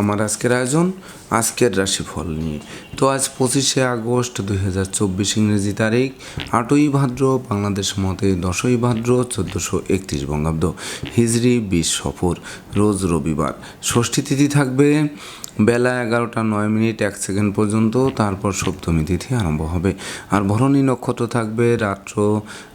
আমার আজকের আয়োজন, আজকের রাশিফল নিয়ে। তো আজ পঁচিশে আগস্ট দুই হাজার চব্বিশ ইংরেজি তারিখ, আটই ভাদ্র, বাংলাদেশ মতে দশই ভাদ্র, চোদ্দোশো একত্রিশ বঙ্গাব্দ। হিজরি বিশ সফর, রোজ রবিবার। ষষ্ঠী তিথি থাকবে, বেলা এগারোটা নয় মিনিট এক সেকেন্ড পর্যন্ত, তারপর সপ্তমী তিথি আরম্ভ হবে। আর ভরণী নক্ষত্র থাকবে, রাত্র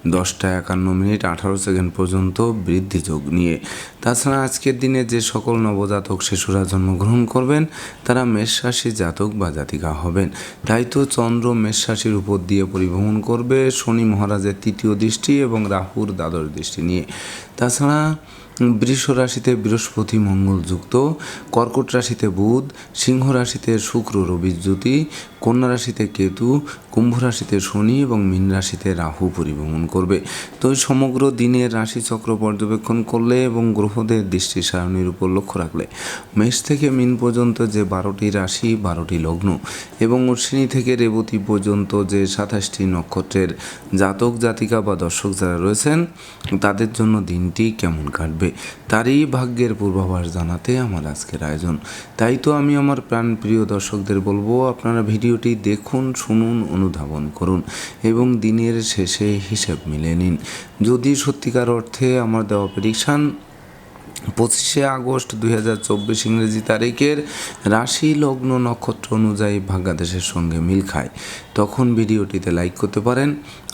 দশটা একান্ন মিনিট আঠারো সেকেন্ড পর্যন্ত বৃদ্ধি যোগ নিয়ে। তাছাড়া আজকের দিনে যে সকল নবজাতক শিশুরা জন্মগ্রহণ করবেন, তারা মেষরাশি জাতক বা জাতিকা হবেন। তাই তো চন্দ্র মেষরাশির উপর দিয়ে পরিভ্রমণ করবে, শনি মহারাজের তৃতীয় দৃষ্টি এবং রাহুর দ্বাদশ দৃষ্টি নিয়ে। তাছাড়া বৃষ রাশিতে বৃহস্পতি মঙ্গল যুক্ত কর্কট রাশিতে বুধ, সিংহ রাশিতে শুক্র রবি জ্যোতি, কন্যা রাশিতে কেতু, কুম্ভ রাশিতে শনি এবং মীন রাশিতে রাহু পরিভ্রমণ করবে। তো সমগ্র দিনের রাশিচক্র পর্যবেক্ষণ করলে এবং গ্রহদের দৃষ্টি সারণীর উপর লক্ষ্য রাখলে, মেষ থেকে মিন পর্যন্ত যে বারোটি রাশি, বারোটি লগ্ন এবং অশ্বিনী থেকে রেবতী পর্যন্ত যে সাতাশটি নক্ষত্রের জাতক জাতিকা বা দর্শক যারা রয়েছেন, তাদের জন্য দিনটি কেমন কাটবে? তারই ভাগ্যের পূর্বাভাস জানাতে আমার আজকের আয়োজন। তাই তো আমি আমার প্রাণপ্রিয় দর্শকদের বলব, আপনারা ভিডিওটি দেখুন, শুনুন, অনুধাবন করুন এবং দিনের শেষে হিসেব মিলে নিন। যদি সত্যিকার অর্থে আমার দেওয়া প্রেডিকশান পঁচিশে আগস্ট দুই হাজার চব্বিশ ইংরেজি তারিখের রাশি লগ্ন নক্ষত্র অনুযায়ী ভাগ্যাদেশের সঙ্গে মিল খায়, তখন ভিডিওটিতে লাইক করতে পারেন।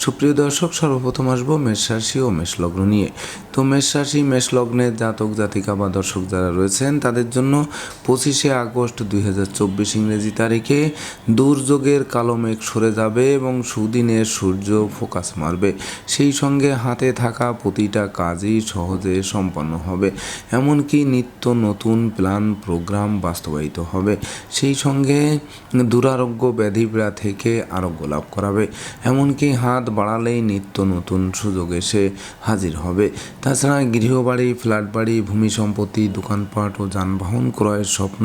সুপ্রিয় দর্শক, সর্বপ্রথম আসব মেষ রাশি ও মেষ লগ্ন নিয়ে। তো মেষ রাশি, মেষ লগ্নের জাতক, জাতিকা বা দর্শক যারা রয়েছেন, তাদের জন্য পঁচিশে আগস্ট দুই হাজার চব্বিশ ইংরেজি তারিখে দুর্যোগের কালো মেঘ সরে যাবে এবং সুদিনের সূর্য ফোকাস মারবে। সেই সঙ্গে হাতে থাকা প্রতিটা কাজই সহজে সম্পন্ন হবে। এমনকি নিত্য নতুন প্ল্যান, প্রোগ্রাম বাস্তবায়িত হবে। সেই সঙ্গে দুরারোগ্য ব্যাধিব্রা থেকে আরোগ্য লাভ করাবে। এমনকি হাত বাড়ালেই নিত্য নতুন সুযোগ এসে হাজির হবে। তাছাড়া গৃহবাড়ি ফ্ল্যাট বাড়ি ভূমি সম্পত্তি, দোকানপাট ও যানবাহন ক্রয়ের স্বপ্ন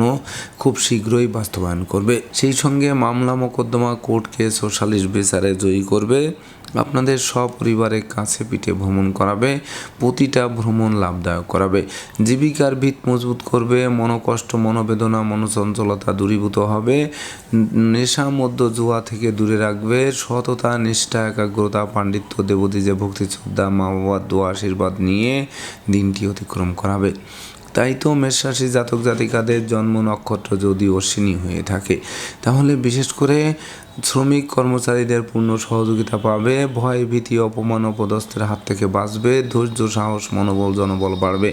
খুব শীঘ্রই বাস্তবায়ন করবে। সেই সঙ্গে মামলা, মোকদ্দমা, কোর্ট কেস ও সালিশ বিচারে জয়ী করবে আপনাদের সপরিবারের কাছে পিঠে ভ্রমণ করাবে, প্রতিটা ভ্রমণ লাভদায়ক করাবে। জীবিকার ভিত মজবুত করবে, মনোকষ্ট, মনোবেদনা, মনোচঞ্চলতা দূরীভূত হবে, নেশা মধ্য জুয়া থেকে দূরে রাখবে, সততা, নিষ্ঠা, একাগ্রতা, পাণ্ডিত্য দেবদী ভক্তি, শ্রদ্ধা মা বাবার দোয়া, আশীর্বাদ নিয়ে দিনটি অতিক্রম করাবে। তাই তো মেষরাশি জাতক জাতিকাদের জন্ম নক্ষত্র যদি অশ্বিনী হয়ে থাকে, তাহলে বিশেষ করে শ্রমিক কর্মচারীদের পূর্ণ সহযোগিতা পাবে, ভয়, ভীতি, অপমান, অপদস্থের হাত থেকে বাঁচবে, ধৈর্য, সাহস, মনোবল, জনবল বাড়বে।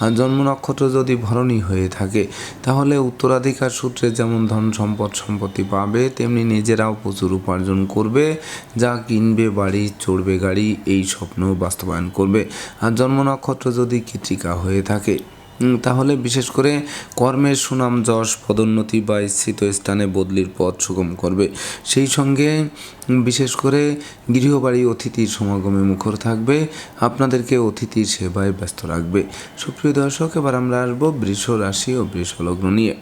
আর জন্ম নক্ষত্র যদি ভরণী হয়ে থাকে, তাহলে উত্তরাধিকার সূত্রে যেমন ধন সম্পদ সম্পত্তি পাবে, তেমনি নিজেরাও প্রচুর উপার্জন করবে, যা কিনবে, বাড়ি, চড়বে, গাড়ি, এই স্বপ্ন বাস্তবায়ন করবে। আর জন্ম নক্ষত্র যদি কৃতিকা হয়ে থাকে তাহলে বিশেষ করে কর্মের সুনাম যশ, পদোন্নতি বা স্থিত স্থানে বদলির পথ সুগম করবে। সেই সঙ্গে বিশেষ করে গৃহবাড়ি অতিথির সমাগমে মুখর থাকবে, আপনাদেরকে অতিথির সেবায় ব্যস্ত রাখবে। সুপ্রিয় দর্শক, এবার আমরা আসব বৃষ রাশি ও বৃষলগ্ন নিয়ে।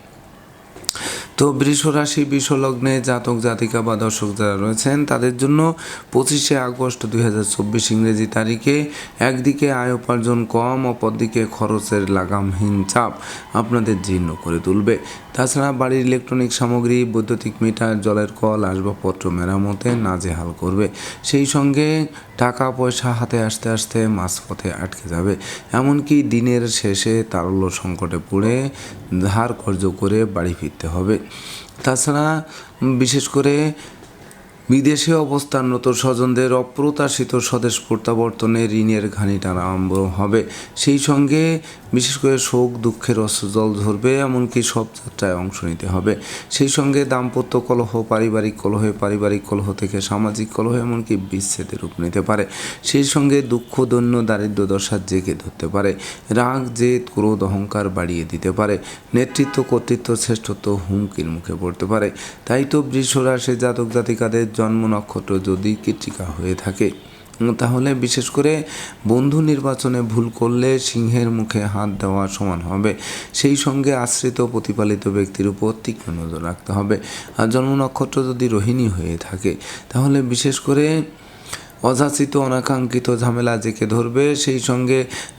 তো বৃষ রাশি বৃষ লগ্নে জাতক, জাতিকা বা দর্শক যারা রয়েছেন, তাদের জন্য পঁচিশে আগস্ট দুই হাজার চব্বিশ ইংরেজি তারিখে একদিকে আয় উপার্জন কম, অপরদিকে খরচের লাগামহীন চাপ আপনাদের জীর্ণ করে তুলবে। তাছাড়া বাড়ির ইলেকট্রনিক সামগ্রী, বৈদ্যুতিক মিটার, জলের কল, আসবাবপত্র মেরামতে নাজেহাল করবে। সেই সঙ্গে টাকা, পয়সা হাতে আসতে আসতে মাঝপথে আটকে যাবে। এমনকি দিনের শেষে তারল্য সংকটে পড়ে ধার কর্য করে বাড়ি ফিরতে হবে। তাছাড়া বিশেষ করে বিদেশে অবস্থানরত স্বজনদের অপ্রত্যাশিত স্বদেশ প্রত্যাবর্তনে ঋণের ঘানিটা আরম্ভ হবে। সেই সঙ্গে বিশেষ করে শোক, দুঃখের জল ধরবে এমনকি সব যাত্রায় অংশ নিতে হবে। সেই সঙ্গে দাম্পত্য কলহ, পারিবারিক কলহে, পারিবারিক কলহ থেকে সামাজিক কলহ, এমনকি বিচ্ছেদের রূপ নিতে পারে। সেই সঙ্গে দুঃখ, দৈন্য, দারিদ্র দশার জেগে ধরতে পারে। রাগ, জেদ, ক্রোধ, অহংকার বাড়িয়ে দিতে পারে। নেতৃত্ব, কর্তৃত্ব, শ্রেষ্ঠত্ব হুমকির মুখে পড়তে পারে। তাই তো বৃষ রাশি জাতক জাতিকাদের জন্ম নক্ষত্র যদি কৃত্রিকা হয়ে থাকে, তাহলে বিশেষ করে বন্ধু নির্বাচনে ভুল করলে সিংহের মুখে হাত দেওয়া সমান হবে। সেই সঙ্গে আশ্রিত প্রতিপালিত ব্যক্তির উপর তীক্ষ্ণ নজর রাখতে হবে। আর জন্ম নক্ষত্র যদি রোহিণী হয়ে থাকে, তাহলে বিশেষ করে অযাচিত, অনাকাঙ্ক্ষিত ঝামেলা জেকে ধরবে, সেই সঙ্গে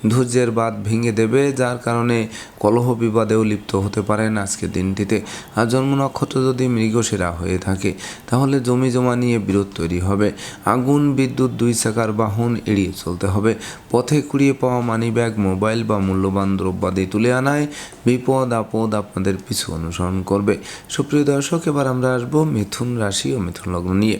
ধৈর্যের বাদ ভেঙে দেবে, যার কারণে কলহ বিবাদেও লিপ্ত হতে পারেন আজকের দিনটিতে। আর জন্ম নক্ষত্র যদি মৃগসেরা হয়ে থাকে, তাহলে জমি জমা নিয়ে বিরোধ তৈরি হবে। আগুন, বিদ্যুৎ, দুই চাকার বাহন এড়িয়ে চলতে হবে। পথে কুড়িয়ে পাওয়া মানি ব্যাগ মোবাইল বা মূল্যবান দ্রব্যাদি তুলে আনায় বিপদ, আপদ আপনাদের পিছু অনুসরণ করবে। সুপ্রিয় দর্শক, এবার আমরা আসব মিথুন রাশি ও মিথুন লগ্ন নিয়ে।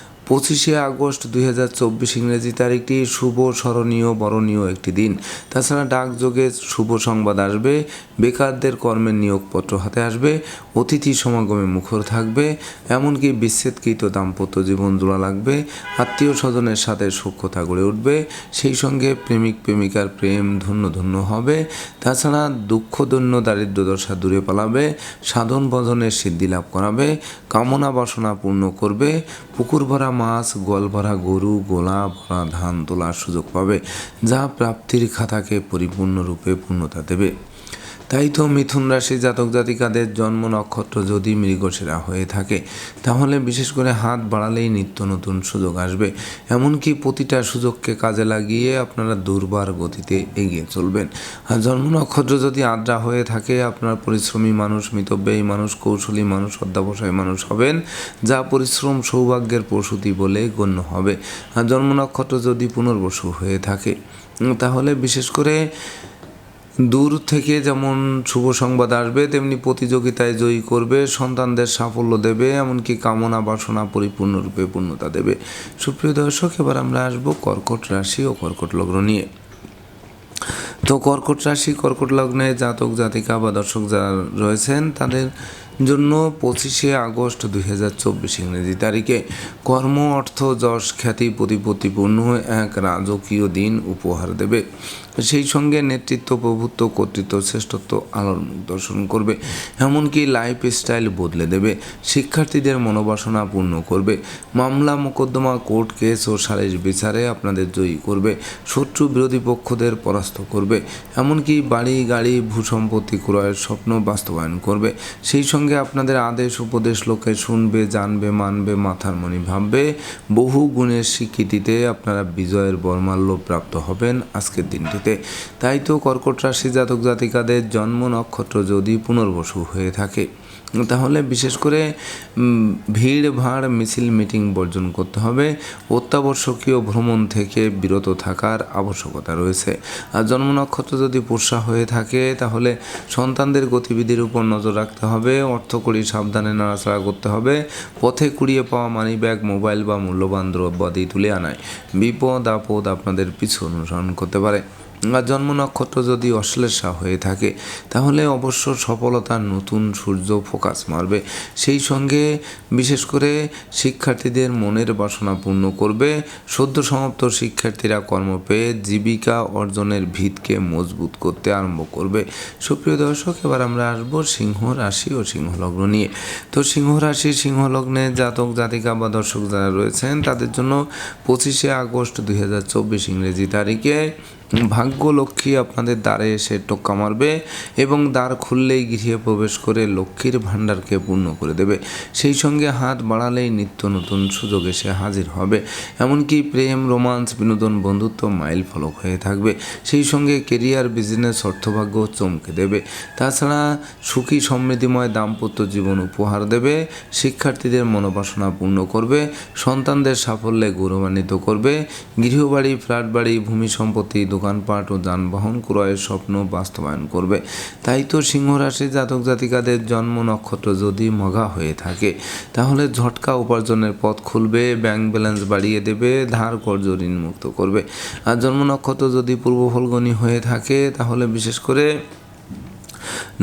পঁচিশে আগস্ট দুই হাজার চব্বিশ ইংরেজি তারিখটি শুভ স্মরণীয়, বরণীয় একটি দিন। তাছাড়া ডাকযোগে শুভ সংবাদ আসবে, বেকারদের কর্মের নিয়োগপত্র হাতে আসবে, অতিথি সমাগমে মুখর থাকবে, এমনকি বিচ্ছেদকৃত দাম্পত্য জীবন জোড়া লাগবে আত্মীয় স্বজনের সাথে সখ্যতা গড়ে উঠবে, সেই সঙ্গে প্রেমিক প্রেমিকার প্রেম ধন্য ধন্য হবে। তাছাড়া দুঃখ, দৈন্য দারিদ্র দশা দূরে পালাবে, সাধন ভজনের সিদ্ধি লাভ করাবে, কামনা বাসনা পূর্ণ করবে পুকুর ভরা মাছ, গোয়াল ভরা গরু, গোলা ভরা ধান তোলার সুযোগ পাবে, যা প্রাপ্তির খাতাকে পরিপূর্ণরূপে পূর্ণতা দেবে। তাই তো মিথুন রাশি জাতক জাতিকাদের জন্ম নক্ষত্র যদি মৃগসেরা হয়ে থাকে, তাহলে বিশেষ করে হাত বাড়ালেই নিত্য নতুন সুযোগ আসবে। এমনকি প্রতিটা সুযোগকে কাজে লাগিয়ে আপনারা দুর্বার গতিতে এগিয়ে চলবেন। আর জন্ম নক্ষত্র যদি আদ্রা হয়ে থাকে, আপনার পরিশ্রমী মানুষ, মিতব্যয়ী মানুষ, কৌশলী মানুষ, অধ্যাবসায়ী মানুষ হবেন, যা পরিশ্রম সৌভাগ্যের প্রসূতি বলে গণ্য হবে। আর জন্ম নক্ষত্র যদি পুনর্বসু হয়ে থাকে, তাহলে বিশেষ করে দূর থেকে যেমন শুভ সংবাদ আসবে, তেমনি প্রতিযোগিতায় জয়ী করবে, সন্তানদের সাফল্য দেবে, এমনকি কামনা বাসনা পরিপূর্ণরূপে পূর্ণতা দেবে। সুপ্রিয় দর্শক, এবার আমরা আসব কর্কট রাশি ও কর্কট লগ্ন নিয়ে। তো কর্কট রাশি, কর্কট লগ্নে জাতক, জাতিকা বা দর্শক যারা রয়েছেন, তাদের জন্য পঁচিশে আগস্ট দুই হাজার চব্বিশ ইংরেজি তারিখে কর্ম, অর্থ, যশ, খ্যাতি প্রতিপত্তিপূর্ণ এক রাজকীয় দিন উপহার দেবে। সেই সঙ্গে নেতৃত্ব প্রভুত্ব কর্তৃত্ব, শ্রেষ্ঠত্ব আলোর মুখ দর্শন করবে। এমনকি লাইফ স্টাইল বদলে দেবে। শিক্ষার্থীদের মনোবাসনা পূর্ণ করবে। মামলা, মোকদ্দমা, কোর্ট কেস ও সালিশ বিচারে আপনাদের জয়ী করবে। শত্রু বিরোধী পক্ষদের পরাস্ত করবে। এমনকি বাড়ি, গাড়ি, ভূসম্পত্তি ক্রয়ের স্বপ্ন বাস্তবায়ন করবে। সেই সঙ্গে আপনাদের আদেশ, উপদেশ লোকে শুনবে, জানবে, মানবে, মাথার মনি ভাববে। বহু গুণের স্বীকৃতিতে আপনারা বিজয়ের বর্মাল্য প্রাপ্ত হবেন আজকের দিনটিতে তাই তো কর্কট রাশি জাতক জাতিকাদের জন্ম নক্ষত্র যদি পুনর্বসু হয়ে থাকে। তাহলে বিশেষ করে ভিড়, ভাড়, মিছিল, মিটিং বর্জন করতে হবে। অত্যাবশ্যকীয় ভ্রমণ থেকে বিরত থাকার আবশ্যকতা রয়েছে। আর জন্ম নক্ষত্র যদি পোষা হয়ে থাকে, তাহলে সন্তানদের গতিবিধির উপর নজর রাখতে হবে। অর্থকরী সাবধানে নাড়াচাড়া করতে হবে। পথে কুড়িয়ে পাওয়া মানি ব্যাগ মোবাইল বা মূল্যবান দ্রব্যাদি তুলে আনায়। বিপদ আপদ আপনাদের পিছু অনুসরণ করতে পারে। জন্ম নক্ষত্র যদি অশ্লেষা হয়ে থাকে, তাহলে অবশ্য সফলতার নতুন সূর্য ফোকাস মারবে। সেই সঙ্গে বিশেষ করে শিক্ষার্থীদের মনের বাসনা পূর্ণ করবে। সদ্য সমাপ্ত শিক্ষার্থীরা কর্ম পেয়ে জীবিকা অর্জনের ভিতকে মজবুত করতে আরম্ভ করবে। সুপ্রিয় দর্শক, এবার আমরা আসব সিংহ রাশি ও সিংহলগ্ন নিয়ে। তো সিংহ রাশি, সিংহলগ্নে জাতক, জাতিকা বা দর্শক যারা রয়েছেন, তাদের জন্য পঁচিশে আগস্ট দুই হাজার চব্বিশ ইংরেজি তারিখে ভাগ্য লক্ষ্মী আপনাদের দ্বারে এসে টোক্কা মারবে এবং দ্বার খুললেই গৃহে প্রবেশ করে লক্ষ্মীর ভাণ্ডারকে পূর্ণ করে দেবে। সেই সঙ্গে হাত বাড়ালেই নিত্য নতুন সুযোগ এসে হাজির হবে। এমনকি প্রেম, রোমান্স, বিনোদন, বন্ধুত্ব মাইল ফলক হয়ে থাকবে। সেই সঙ্গে কেরিয়ার, বিজনেস, অর্থভাগ্য চমকে দেবে। তাছাড়া সুখী, সমৃদ্ধিময়, দাম্পত্য জীবন উপহার দেবে। শিক্ষার্থীদের মনোবাসনা পূর্ণ করবে। সন্তানদের সাফল্যে গৌরবান্বিত করবে। গৃহবাড়ি ফ্ল্যাট বাড়ি ভূমি সম্পত্তি দোকানপাট ও যানবাহন ক্রয়ের স্বপ্ন বাস্তবায়ন করবে। তাই তো সিংহ রাশি জাতক জাতিকাদের জন্ম নক্ষত্র যদি মঘা হয়ে থাকে, তাহলে ঝটকা উপার্জনের পথ খুলবে ব্যাংক ব্যালেন্স বাড়িয়ে দেবে, ধার কর্জ ঋণ মুক্ত করবে। আর জন্ম নক্ষত্র যদি পূর্ব ফলগণী হয়ে থাকে, তাহলে বিশেষ করে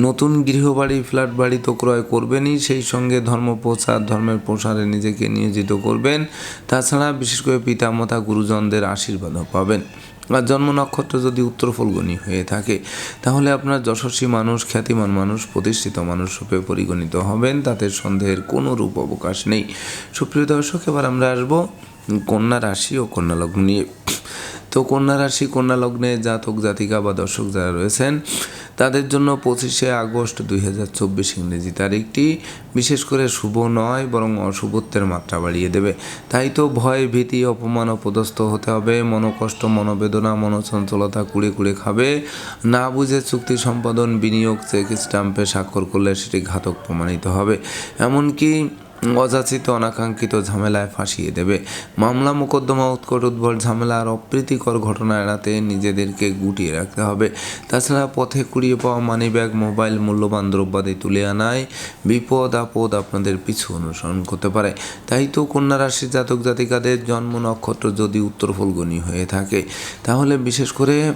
নতুন গৃহবাড়ি ফ্ল্যাট বাড়ি তো ক্রয় করবেনই, সেই সঙ্গে ধর্ম প্রচার ধর্মের প্রসারে নিজেকে নিয়োজিত করবেন। তাছাড়া বিশেষ করে পিতামাতা, গুরুজনদের আশীর্বাদও পাবেন। আর জন্ম নক্ষত্র যদি উত্তর ফলগণী হয়ে থাকে, তাহলে আপনার যশস্বী মানুষ, খ্যাতিমান মানুষ, প্রতিষ্ঠিত মানুষ রূপে পরিগণিত হবেন। তাতে সন্দেহের কোনো রূপ অবকাশ নেই। সুপ্রিয় দর্শক, এবার আমরা আসব কন্যা রাশি ও কন্যা লগ্ন নিয়ে। তো কন্যা রাশি, কন্যা লগ্নে জাতক, জাতিকা বা দর্শক যারা রয়েছেন, তাদের জন্য পঁচিশে আগস্ট দুই হাজার চব্বিশ ইংরেজি তারিখটি বিশেষ করে শুভ নয়, বরং অশুভত্বের মাত্রা বাড়িয়ে দেবে। তাই তো ভয়, ভীতি, অপমান অপদস্থ হতে হবে। মনোকষ্ট, মনোবেদনা, মনোচঞ্চলতা কুড়ে কুড়ে খাবে। না বুঝে চুক্তি সম্পাদন, বিনিয়োগ, চেক স্টাম্পে স্বাক্ষর করলে সেটি ঘাতক প্রমাণিত হবে। এমনকি অযাচিত, অনাকাঙ্ক্ষিত ঝামেলায় ফাঁসিয়ে দেবে। মামলা মোকদ্দমা, উৎকট, উদ্ভট ঝামেলা আর অপ্রীতিকর ঘটনা এড়াতে নিজেদেরকে গুটিয়ে রাখতে হবে। তাছাড়া পথে কুড়িয়ে পাওয়া মানি ব্যাগ মোবাইল, মূল্যবান দ্রব্যাদি তুলে আনায় বিপদ আপদ আপনাদের পিছু অনুসরণ করতে পারে। তাই তো কন্যা রাশির জাতক জাতিকাদের জন্ম নক্ষত্র যদি উত্তর ফলগণী হয়ে থাকে, তাহলে বিশেষ করে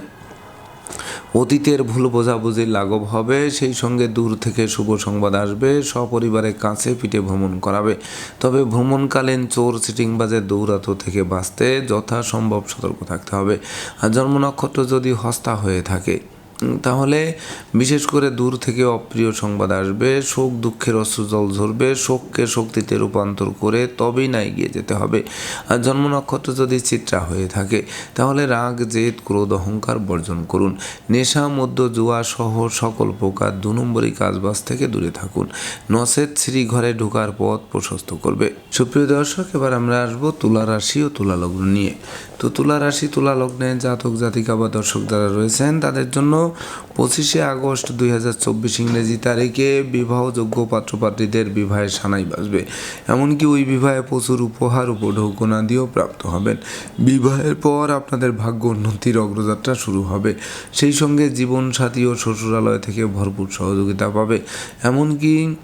অতীতের ভুল বোঝাবুঝি লাঘব হবে, সেই সঙ্গে দূর থেকে শুভ সংবাদ আসবে, সপরিবারে কাছে পিঠে ভ্রমণ করাবে। তবে ভ্রমণকালীন চোর সিটিংবাজের দৌরাত থেকে বাঁচতে যথাসম্ভব সতর্ক থাকতে হবে। আর জন্ম নক্ষত্র যদি হস্তা হয়ে থাকে তাহলে বিশেষ করে দূর থেকে অপ্রিয় সংবাদ আসবে, শোক, দুঃখের অশ্রু জল ঝরবে, শোককে শক্তিতে রূপান্তর করে তবেই না এগিয়ে যেতে হবে। আর জন্ম নক্ষত্র যদি চিত্রা হয়ে থাকে, তাহলে রাগ, জেদ, ক্রোধ, অহংকার বর্জন করুন। নেশা মধ্য জুয়া সহ সকল প্রকার দু নম্বরই কাজবাজ থেকে দূরে থাকুন। নসেদ শ্রী ঘরে ঢোকার পথ প্রশস্ত করবে। সুপ্রিয় দর্শক, এবার আমরা আসব তুলা রাশি ও তুলা লগ্ন নিয়ে। তো তুলা রাশি, তুলা লগ্নে জাতক, জাতিকা বা দর্শক যারা রয়েছেন, তাদের জন্য পঁচিশে আগস্ট দুই হাজার চব্বিশ ইংরেজি তারিখে বিবাহযোগ্য পাত্রপাত্রীদের বিবাহের সানাই বাজবে। এমনকি ওই বিবাহে প্রচুর উপহার উপঢৌকনা দিয়েও প্রাপ্ত হবেন। বিবাহের পর আপনাদের ভাগ্য উন্নতির অগ্রযাত্রা শুরু হবে। সেই সঙ্গে জীবনসাথী ও শ্বশুরালয় থেকে ভরপুর সহযোগিতা পাবে। এমনকি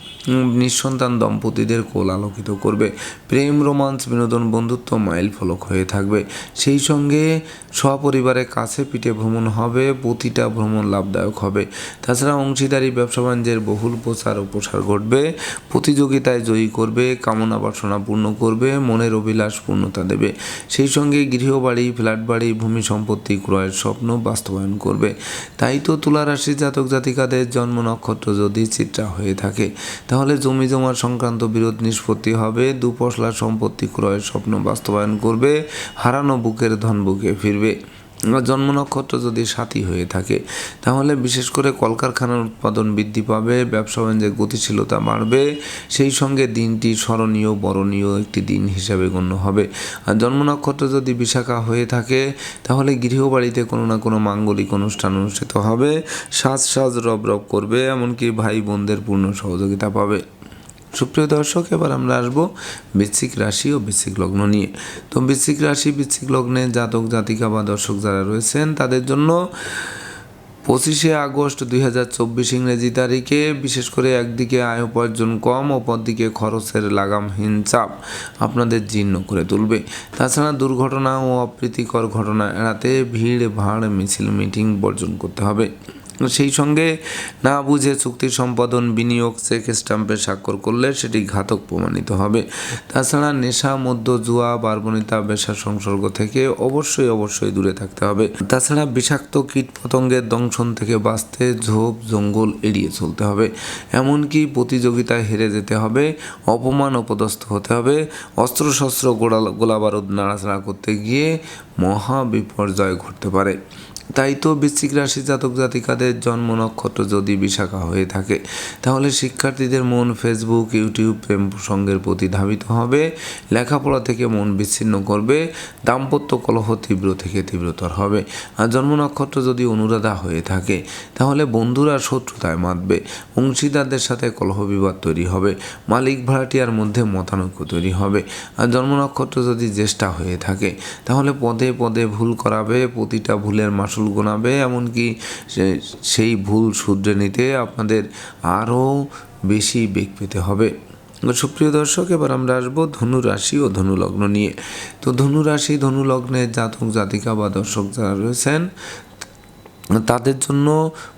নিঃসন্তান দম্পতিদের কোল আলোকিত করবে। প্রেম, রোমান্স, বিনোদন, বন্ধুত্ব মাইল ফলক হয়ে থাকবে। সেই সঙ্গে সপরিবারে কাছে পিঠে ভ্রমণ হবে, প্রতিটা ভ্রমণ লাভদায়ক হবে। তাছাড়া অংশীদারি, ব্যবসা বাণিজ্যের বহুল প্রচার ও প্রসার ঘটবে, প্রতিযোগিতায় জয়ী করবে, কামনা বাসনা পূর্ণ করবে, মনের অভিলাষ পূর্ণতা দেবে। সেই সঙ্গে গৃহবাড়ি ফ্ল্যাট বাড়ি ভূমি সম্পত্তি ক্রয়ের স্বপ্ন বাস্তবায়ন করবে। তাই তো তুলা রাশি জাতক জাতিকাদের জন্ম নক্ষত্র যদি চিত্রা হয়ে থাকে, তাহলে জমি জমার সংক্রান্ত বিরোধ নিষ্পত্তি হবে, দুপশলা সম্পত্তি ক্রয়ের স্বপ্ন বাস্তবায়ন করবে, হারানো বুকের ধন বুকে ফিরবে। আর জন্ম নক্ষত্র যদি সাথী হয়ে থাকে, তাহলে বিশেষ করে কলকারখানার উৎপাদন বৃদ্ধি পাবে, ব্যবসা বাণিজ্যের গতিশীলতা বাড়বে, সেই সঙ্গে দিনটি স্মরণীয়, বরণীয় একটি দিন হিসাবে গণ্য হবে। আর জন্ম নক্ষত্র যদি বিশাখা হয়ে থাকে, তাহলে গৃহবাড়িতে কোনো না কোনো মাঙ্গলিক অনুষ্ঠান অনুষ্ঠিত হবে। সাজ সাজ রব রব করবে, এমনকি ভাই বোনদের পূর্ণ সহযোগিতা পাবে। সুপ্রিয় দর্শক, এবার আমরা আসব বৃশ্চিক রাশি ও বৃশ্চিক লগ্ন নিয়ে। তো বৃশ্চিক রাশি, বৃশ্চিক লগ্নে জাতক, জাতিকা বা দর্শক যারা রয়েছেন, তাদের জন্য পঁচিশে আগস্ট দুই হাজার চব্বিশ ইংরেজি তারিখে বিশেষ করে একদিকে আয় উপার্জন কম অপরদিকে খরচের লাগামহীন চাপ আপনাদের জীর্ণ করে তুলবে। তাছাড়া দুর্ঘটনা ও অপ্রীতিকর ঘটনা এড়াতে ভিড়, ভাড়, মিছিল, মিটিং বর্জন করতে হবে। সেই সঙ্গে না বুঝে চুক্তি সম্পাদন, বিনিয়োগ, চেক স্টাম্পে স্বাক্ষর করলে সেটি ঘাতক প্রমাণিত হবে। তাছাড়া নেশা মধ্য জুয়া, বার্বনিতা, বেশা সংসর্গ থেকে অবশ্যই অবশ্যই দূরে থাকতে হবে। তাছাড়া বিষাক্ত কীট পতঙ্গের দংশন থেকে বাঁচতে ঝোপ, জঙ্গল এড়িয়ে চলতে হবে। এমনকি প্রতিযোগিতায় হেরে যেতে হবে, অপমান অপদস্থ হতে হবে, অস্ত্রশস্ত্র গোলা বারুদ নাড়াচাড়া করতে গিয়ে মহা বিপর্যয় ঘটতে পারে। তাই তো বৃশ্চিক রাশি জাতক জাতিকাদের জন্ম নক্ষত্র যদি বিশাখা হয়ে থাকে, তাহলে শিক্ষার্থীদের মন ফেসবুক ইউটিউব প্রেম প্রসঙ্গের প্রতি ধাবিত হবে। লেখাপড়া থেকে মন বিচ্ছিন্ন করবে। দাম্পত্য কলহ তীব্র থেকে তীব্রতর হবে। আর জন্ম নক্ষত্র যদি অনুরাধা হয়ে থাকে, তাহলে বন্ধুরা শত্রুতায় মাতবে। অংশীদারদের সাথে কলহ বিবাদ তৈরি হবে। মালিক ভাড়াটিয়ার মধ্যে মতানৈক্য তৈরি হবে। আর জন্ম নক্ষত্র যদি জ্যেষ্ঠা হয়ে থাকে, তাহলে পদে পদে ভুল করাবে। প্রতিটা ভুলের মাসুল ফসল গোনাবে এমনকি সেই ভুল শুধরে নিতে আপনাদের আরও বেশি বেগ পেতে হবে। সুপ্রিয় দর্শক, এবার আমরা আসব ধনু রাশি ও ধনু লগ্ন নিয়ে। তো ধনু রাশি জাতক জাতিকা বা দর্শক যারা রয়েছেন, তাদের জন্য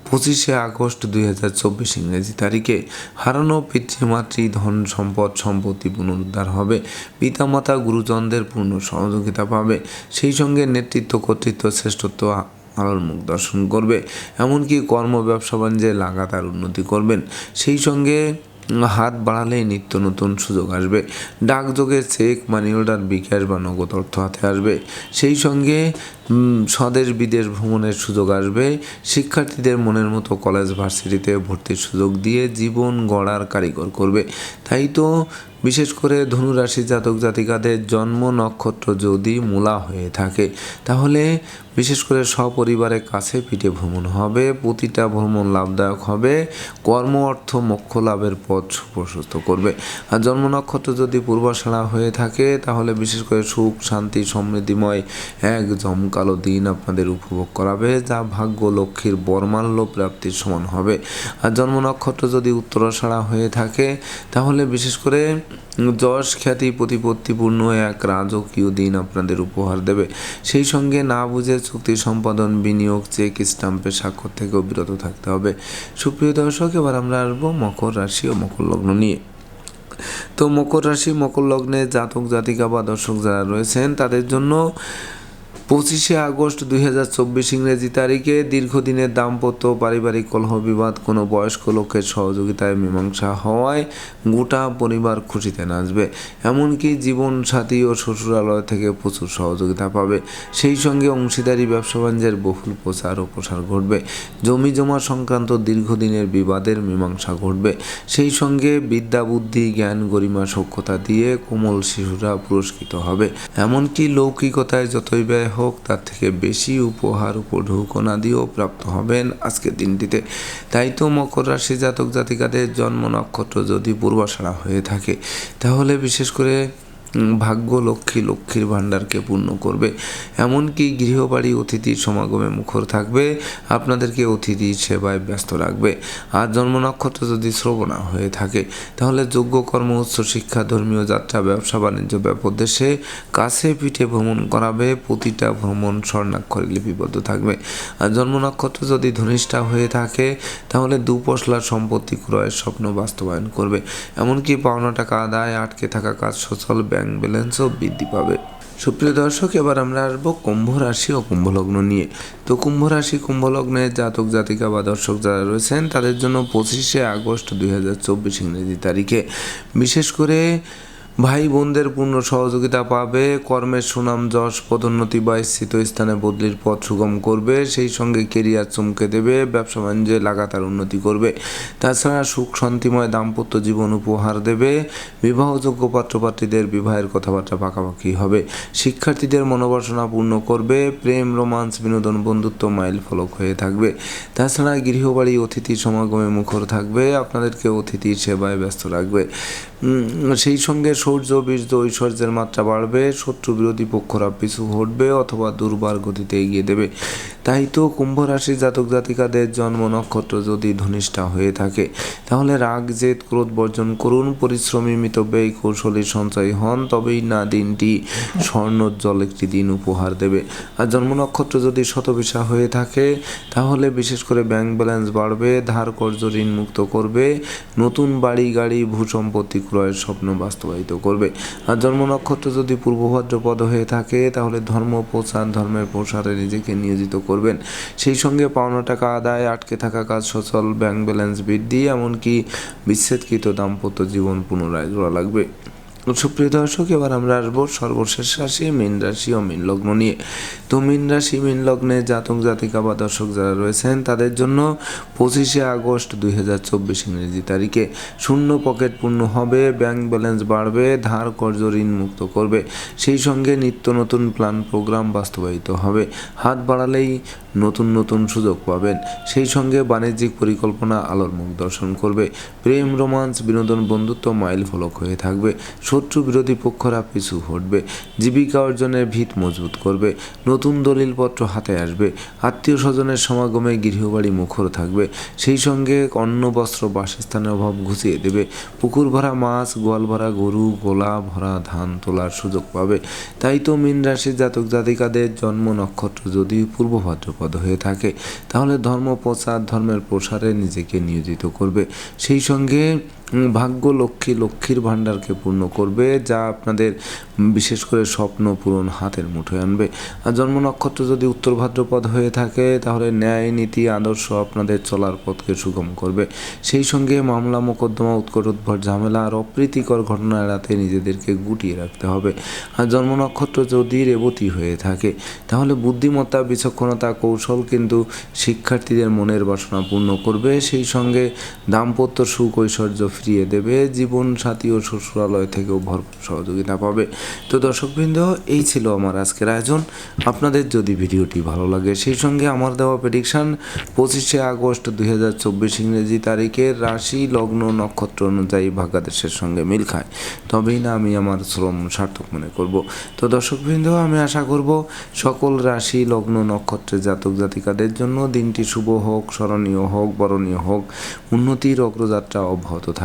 পঁচিশে আগস্ট দুই হাজার চব্বিশ ইংরেজি তারিখে হারানো পিতৃমাতৃ ধন সম্পদ সম্পত্তি পুনরুদ্ধার হবে। পিতামাতা গুরুজনদের পূর্ণ সহযোগিতা পাবে। সেই সঙ্গে নেতৃত্ব কর্তৃত্ব শ্রেষ্ঠত্ব আলোর মুখ দর্শন করবে। এমনকি কর্ম ব্যবসা বাণিজ্যে লাগাতার উন্নতি করবেন। সেই সঙ্গে হাত বাড়ালেই নিত্য নতুন সুযোগ আসবে। ডাকযোগে চেক মানি অর্ডার বিকাশ বা নগদ অর্থ হাতে আসবে। সেই সঙ্গে স্বদেশ বিদেশ ভ্রমণের সুযোগ আসবে। শিক্ষার্থীদের মনের মতো কলেজ ভার্সিটিতে ভর্তির সুযোগ দিয়ে জীবন গড়ার কারিগর করবে। তাই তো বিশেষ করে ধনুরাশি জাতক জাতিকাদের জন্ম নক্ষত্র যদি মূলা হয়ে থাকে, তাহলে বিশেষ করে সপরিবারের কাছে পিঠে ভ্রমণ হবে, প্রতিটা ভ্রমণ লাভদায়ক হবে, কর্ম, অর্থ, মোক্ষ লাভের পথ সুপ্রশস্ত করবে। আর জন্ম নক্ষত্র যদি পূর্বাশাড়া হয়ে থাকে, তাহলে বিশেষ করে সুখ, শান্তি, সমৃদ্ধিময় এক জমকালো দিন আপনাদের উপভোগ করাবে, যা ভাগ্য লক্ষ্মীর বর্মাল্য প্রাপ্তির সমান হবে। আর জন্ম নক্ষত্র যদি উত্তরাষাড়া হয়ে থাকে, তাহলে বিশেষ করে যশ খ্যাতি প্রতিপত্তিপূর্ণ এক রাজকীয় দিন আপনাদের উপহার দেবে। সেই সঙ্গে না বুঝে চুক্তি সম্পাদন, বিনিয়োগ, চেক, স্টাম্পে স্বাক্ষর থেকেও বিরত থাকতে হবে। সুপ্রিয় দর্শক, এবার আমরা আসব মকর রাশি ও মকর লগ্ন নিয়ে। তো মকর রাশি, মকর লগ্নে জাতক জাতিকা বা দর্শক যারা রয়েছেন, তাদের জন্য পঁচিশে আগস্ট দুই হাজার চব্বিশ ইংরেজি তারিখে দীর্ঘদিনের দাম্পত্য পারিবারিক কলহ বিবাদ, কোনো বয়স্ক লোকের সহযোগিতায় মীমাংসা হওয়ায় গোটা পরিবার খুশিতে নাচবে। এমনকি জীবন সাথী ও শ্বশুরালয় থেকে প্রচুর সহযোগিতা পাবে। সেই সঙ্গে অংশীদারি ব্যবসা বাণিজ্যের বহুল প্রচার ও প্রসার ঘটবে। জমি জমা সংক্রান্ত দীর্ঘদিনের বিবাদের মীমাংসা ঘটবে। সেই সঙ্গে বিদ্যা বুদ্ধি জ্ঞান, গরিমা সক্ষতা দিয়ে কোমল শিশুরা পুরস্কৃত হবে। এমনকি লৌকিকতায় যতই ব্যয় হোক, তার থেকে বেশি উপহার উপঢৌকনা দিয়েও প্রাপ্ত হবেন আজকের দিনটিতে। তাই তো মকর রাশি জাতক জাতিকাদের জন্ম নক্ষত্র যদি পূর্বাশাড়া হয়ে থাকে, তাহলে বিশেষ করে ভাগ্য লক্ষ্মী লক্ষ্মীর ভাণ্ডারকে পূর্ণ করবে। এমনকি গৃহবাড়ি অতিথির সমাগমে মুখর থাকবে। আপনাদেরকে অতিথি সেবায় ব্যস্ত রাখবে। আর জন্ম নক্ষত্র যদি শ্রবণা হয়ে থাকে, তাহলে যোগ্য কর্ম, উচ্চ শিক্ষা, ধর্মীয় যাত্রা, ব্যবসা, বাণিজ্য ব্যাপদেশে কাছে পিঠে ভ্রমণ করাবে। প্রতিটা ভ্রমণ স্বর্ণাক্ষরে লিপিবদ্ধ থাকবে। আর জন্ম নক্ষত্র যদি ধনিষ্ঠা হয়ে থাকে, তাহলে দুপশলা সম্পত্তি ক্রয়ের স্বপ্ন বাস্তবায়ন করবে। এমনকি পাওনা টাকা আদায়, আটকে থাকা কাজ সচল ব্যাংক ব্যালেন্সও বৃদ্ধি পাবে। সুপ্রিয় দর্শক, এবার আমরা আসব কুম্ভ রাশি ও কুম্ভলগ্ন নিয়ে। তো কুম্ভ রাশি কুম্ভলগ্নে জাতক, জাতিকা বা দর্শক যারা রয়েছেন, তাদের জন্য পঁচিশে আগস্ট দুই হাজার চব্বিশ ইংরেজি তারিখে। বিশেষ করে ভাই বোনদের পূর্ণ সহযোগিতা পাবে, কর্মের সুনাম যশ, পদোন্নতি বা স্থিত স্থানে বদলির পথ সুগম করবে, সেই সঙ্গে কেরিয়ার চমকে দেবে, ব্যবসা বাণিজ্যে লাগাতার উন্নতি করবে। তাছাড়া সুখ, শান্তিময় দাম্পত্য জীবন উপহার দেবে, বিবাহযোগ্য পাত্রপাত্রীদের বিবাহের কথাবার্তা পাকাপাকি হবে। শিক্ষার্থীদের মনোবাসনা পূর্ণ করবে, প্রেম, রোমান্স, বিনোদন, বন্ধুত্ব মাইল ফলক হয়ে থাকবে। তাছাড়া গৃহবাড়ি, অতিথি সমাগমে মুখর থাকবে, আপনাদেরকে অতিথির সেবায় ব্যস্ত রাখবে। সেই সঙ্গে শৌর্য বীর্য, ঐশ্বর্যের মাত্রা বাড়বে শত্রু বিরোধী পক্ষরা পিছু হটবে অথবা দুর্বার গতিতে এগিয়ে দেবে। তাই তো কুম্ভ রাশি জাতক জাতিকাদের জন্ম নক্ষত্র যদি ধনিষ্ঠা হয়ে থাকে, তাহলে রাগ, জেদ, ক্রোধ বর্জন করুন, পরিশ্রমী মিতব্যয়ী কৌশলী সঞ্চয় হন, তবেই না দিনটি স্বর্ণোজ্জ্বল একটি দিন উপহার দেবে। আর জন্ম নক্ষত্র যদি শতবিশা হয়ে থাকে, তাহলে বিশেষ করে ব্যাংক ব্যালেন্স বাড়বে ধার কর্য ঋণ মুক্ত করবে, নতুন বাড়ি, গাড়ি, ভূসম্পত্তি ক্রয়ের স্বপ্ন বাস্তবায়িত করবে। আর জন্ম নক্ষত্র যদি পূর্বভাদ্রপদ হয়ে থাকে, তাহলে ধর্ম প্রচার ধর্মের প্রসারে নিজেকে নিয়োজিত করবেন। সেই সঙ্গে পাওনা টাকা আদায়, আটকে থাকা কাজ সচল ব্যাংক ব্যালেন্স বৃদ্ধি, এমনকি বিচ্ছেদকৃত দাম্পত্য জীবন পুনরায় জোড়া লাগবে। সুপ্রিয় দর্শক, এবার আমরা আসব সর্বশেষ রাশি, মীন রাশি ও মীন লগ্ন নিয়ে। তো মীন রাশি, মীন লগ্নে জাতক, জাতিকা বা দর্শক যারা রয়েছেন, তাদের জন্য পঁচিশে আগস্ট দুই হাজার চব্বিশ ইংরেজি তারিখে শূন্য পকেট পূর্ণ হবে, ব্যাংক ব্যালেন্স বাড়বে, ধার কর্য ঋণ মুক্ত করবে। সেই সঙ্গে নিত্য নতুন প্ল্যান প্রোগ্রাম বাস্তবায়িত হবে। হাত বাড়ালেই নতুন নতুন সুযোগ পাবেন। সেই সঙ্গে বাণিজ্যিক পরিকল্পনা, আলোর মুখ দর্শন করবে। প্রেম, রোমান্স, বিনোদন, বন্ধুত্ব মাইল ফলক হয়ে থাকবে। শত্রু বিরোধী পক্ষরা পিছু হটবে, জীবিকা অর্জনের ভিত মজবুত করবে, নতুন দলিলপত্র হাতে আসবে আত্মীয় স্বজনের সমাগমে গৃহবাড়ি মুখর থাকবে, সেই সঙ্গে অন্ন, বস্ত্র, বাসস্থানের অভাব ঘুচিয়ে দেবে, পুকুর ভরা মাছ, গোয়াল ভরা গরু, গোলা ভরা ধান তোলার সুযোগ পাবে। তাই তো মীন রাশির জাতক জাতিকাদের জন্ম নক্ষত্র যদি পূর্ব ভাদ্রপদ হয়ে থাকে, তাহলে ধর্ম প্রচার, ধর্মের প্রসারে নিজেকে নিয়োজিত করবে। সেই সঙ্গে ভাগ্য লক্ষ্মী লক্ষ্মীর ভাণ্ডারকে পূর্ণ করবে, যা আপনাদের বিশেষ করে স্বপ্ন পূরণ হাতের মুঠোয় আনবে। আর জন্ম নক্ষত্র যদি উত্তর ভাদ্রপদ হয়ে থাকে, তাহলে ন্যায়, নীতি, আদর্শ আপনাদের চলার পথকে সুগম করবে। সেই সঙ্গে মামলা, মোকদ্দমা, উৎকট উদ্ভট ঝামেলা আর অপ্রীতিকর ঘটনা এড়াতে নিজেদেরকে গুটিয়ে রাখতে হবে। আর জন্ম নক্ষত্র যদি রেবতী হয়ে থাকে, তাহলে বুদ্ধিমত্তা, বিচক্ষণতা, কৌশল কিন্তু শিক্ষার্থীদের মনের বাসনা পূর্ণ করবে। সেই সঙ্গে দাম্পত্য সুখ ঐশ্বর্য ফিরিয়ে দেবে, জীবন সাথী ও শ্বশুরালয় থেকেও ভরপুর সহযোগিতা পাবে। তো দর্শকবৃন্দ, এই ছিল আমার আজকের আয়োজন। আপনাদের যদি ভিডিওটি ভালো লাগে, সেই সঙ্গে আমার দেওয়া প্রেডিকশান পঁচিশে আগস্ট দুই হাজার চব্বিশ ইংরেজি তারিখের রাশি লগ্ন নক্ষত্র অনুযায়ী ভাগ্যাদেশের সঙ্গে মিল খায়। তবেই না আমি আমার শ্রম সার্থক মনে করব। তো দর্শকবৃন্দ, আমি আশা করব সকল রাশি লগ্ন নক্ষত্রের জাতক জাতিকাদের জন্য দিনটি শুভ হোক, স্মরণীয় হোক, বরণীয় হোক। উন্নতির অগ্রযাত্রা অব্যাহত